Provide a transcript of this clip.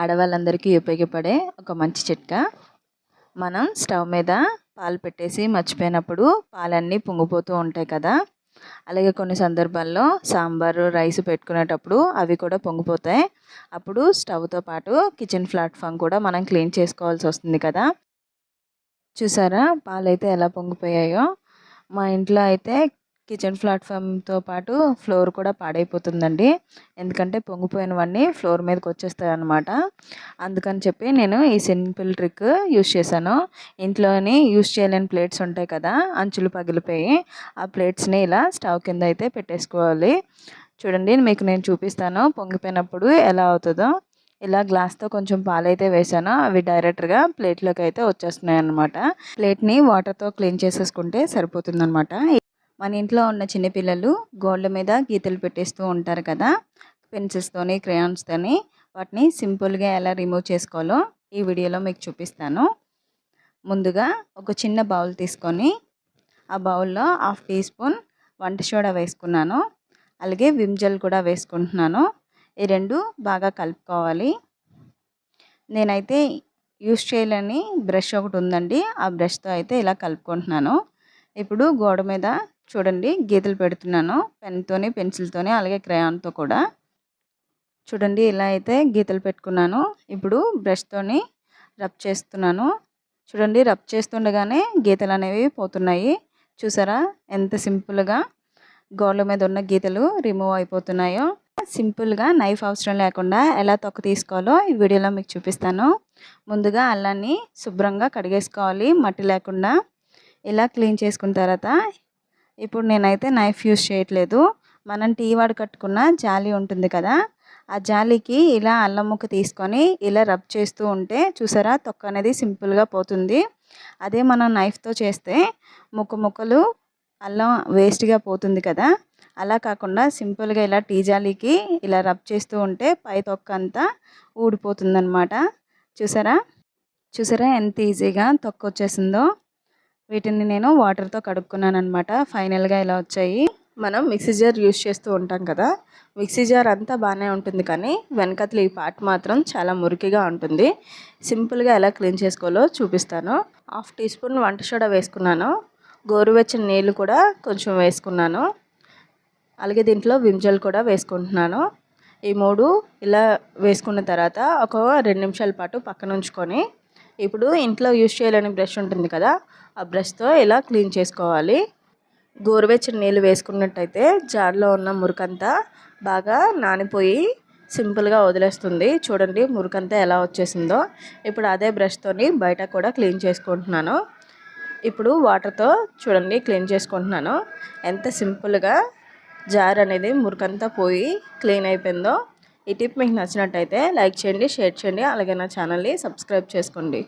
ఆడవాళ్ళందరికీ ఉపయోగపడే ఒక మంచి చిట్కా. మనం స్టవ్ మీద పాలు పెట్టేసి మర్చిపోయినప్పుడు పాలన్నీ పొంగిపోతూ ఉంటాయి కదా. అలాగే కొన్ని సందర్భాల్లో సాంబారు రైస్ పెట్టుకునేటప్పుడు అవి కూడా పొంగిపోతాయి. అప్పుడు స్టవ్తో పాటు కిచెన్ ప్లాట్ఫామ్ కూడా మనం క్లీన్ చేసుకోవాల్సి వస్తుంది కదా. చూసారా? పాలు అయితే ఎలా పొంగిపోయాయో? మా ఇంట్లో అయితే కిచెన్ ప్లాట్ఫామ్తో పాటు ఫ్లోర్ కూడా పాడైపోతుందండి. ఎందుకంటే పొంగిపోయినవన్నీ ఫ్లోర్ మీదకి వచ్చేస్తాయి అనమాట అందుకని చెప్పి నేను ఈ సింపుల్ ట్రిక్ యూస్ చేశాను. ఇంట్లోని యూస్ చేయలేని ప్లేట్స్ ఉంటాయి కదా అంచులు పగిలిపోయి ఆ ప్లేట్స్ని ఇలా స్టవ్ కింద అయితే పెట్టేసుకోవాలి. చూడండి మీకు నేను చూపిస్తాను పొంగిపోయినప్పుడు ఎలా అవుతుందో. ఇలా గ్లాస్తో కొంచెం పాలైతే వేసాను అవి డైరెక్ట్గా ప్లేట్లోకి అయితే వచ్చేస్తున్నాయి అనమాట ప్లేట్ని వాటర్తో క్లీన్ చేసేసుకుంటే సరిపోతుంది అనమాట మన ఇంట్లో ఉన్న చిన్నపిల్లలు గోళ్ళ మీద గీతలు పెట్టేస్తూ ఉంటారు కదా పెన్సిల్స్తోని క్రేయాన్స్తోని వాటిని సింపుల్గా ఎలా రిమూవ్ చేసుకోవాలో ఈ వీడియోలో మీకు చూపిస్తాను. ముందుగా ఒక చిన్న బౌల్ తీసుకొని ఆ బౌల్లో హాఫ్ టీ స్పూన్ వంట సోడా వేసుకున్నాను. అలాగే విమ్ జెల్ కూడా వేసుకుంటున్నాను. ఈ రెండు బాగా కలుపుకోవాలి. నేనైతే యూస్ చేయలేని బ్రష్ ఒకటి ఉందండి. ఆ బ్రష్తో అయితే ఇలా కలుపుకుంటున్నాను. ఇప్పుడు గోడ మీద చూడండి గీతలు పెడుతున్నాను. పెన్తోని పెన్సిల్తోని అలాగే క్రయాన్తో కూడా. చూడండి ఇలా అయితే గీతలు పెట్టుకున్నాను. ఇప్పుడు బ్రష్తోని రబ్ చేస్తున్నాను. చూడండి రబ్ చేస్తుండగానే గీతలు అనేవి పోతున్నాయి. చూసారా? ఎంత సింపుల్గా గోడల మీద ఉన్న గీతలు రిమూవ్ అయిపోతున్నాయో. సింపుల్గా నైఫ్ అవసరం లేకుండా ఎలా తొక్క తీసుకోవాలో ఈ వీడియోలో మీకు చూపిస్తాను. ముందుగా అల్లాన్ని శుభ్రంగా కడిగేసుకోవాలి. మట్టి లేకుండా. ఇలా క్లీన్ చేసుకున్న తర్వాత ఇప్పుడు నేనైతే నైఫ్ యూస్ చేయట్లేదు. మనం టీ వాడు కట్టుకున్న జాలి ఉంటుంది కదా ఆ జాలికి ఇలా అల్లం ముక్క తీసుకొని ఇలా రబ్ చేస్తూ ఉంటే చూసారా తొక్క అనేది సింపుల్గా పోతుంది. అదే మనం నైఫ్తో చేస్తే ముక్క ముక్కలు అల్లం వేస్ట్గా పోతుంది కదా అలా కాకుండా సింపుల్గా ఇలా టీ జాలికి ఇలా రబ్ చేస్తూ ఉంటే పై తొక్క అంతా ఊడిపోతుందన్నమాట. చూసారా? చూసారా ఎంత ఈజీగా తొక్క వచ్చేసిందో? వీటిని నేను వాటర్తో కడుక్కున్నాను అనమాట ఫైనల్గా ఇలా వచ్చాయి. మనం మిక్సీ జార్ యూస్ చేస్తూ ఉంటాం కదా. మిక్సీ జార్ అంతా బాగానే ఉంటుంది కానీ వెనకతలు ఈ పార్ట్ మాత్రం చాలా మురికిగా ఉంటుంది. సింపుల్గా ఎలా క్లీన్ చేసుకోవాలో చూపిస్తాను. హాఫ్ టీ స్పూన్ వంట సోడా వేసుకున్నాను. గోరువెచ్చని నీళ్ళు కూడా కొంచెం వేసుకున్నాను. అలాగే దీంట్లో విమ్జల్ కూడా వేసుకుంటున్నాను. ఈ మూడు ఇలా వేసుకున్న తర్వాత ఒక రెండు నిమిషాల పాటు పక్కన ఉంచుకొని ఇప్పుడు ఇంట్లో యూజ్ చేయలేని బ్రష్ ఉంటుంది కదా ఆ బ్రష్తో ఇలా క్లీన్ చేసుకోవాలి? గోరువెచ్చని నీళ్ళు వేసుకున్నట్టయితే జార్లో ఉన్న మురికంతా బాగా నానిపోయి సింపుల్గా వదిలేస్తుంది. చూడండి మురికంతా ఎలా వచ్చేసిందో. ఇప్పుడు అదే బ్రష్తోని బయట కూడా క్లీన్ చేసుకుంటున్నాను. ఇప్పుడు వాటర్తో చూడండి క్లీన్ చేసుకుంటున్నాను. ఎంత సింపుల్గా జార్ అనేది మురికంతా పోయి క్లీన్ అయిపోయిందో. ఈ టిప్ మీకు నచ్చినట్టయితే లైక్ చేయండి షేర్ చేయండి అలాగే నా ఛానల్ని సబ్స్క్రైబ్ చేసుకోండి.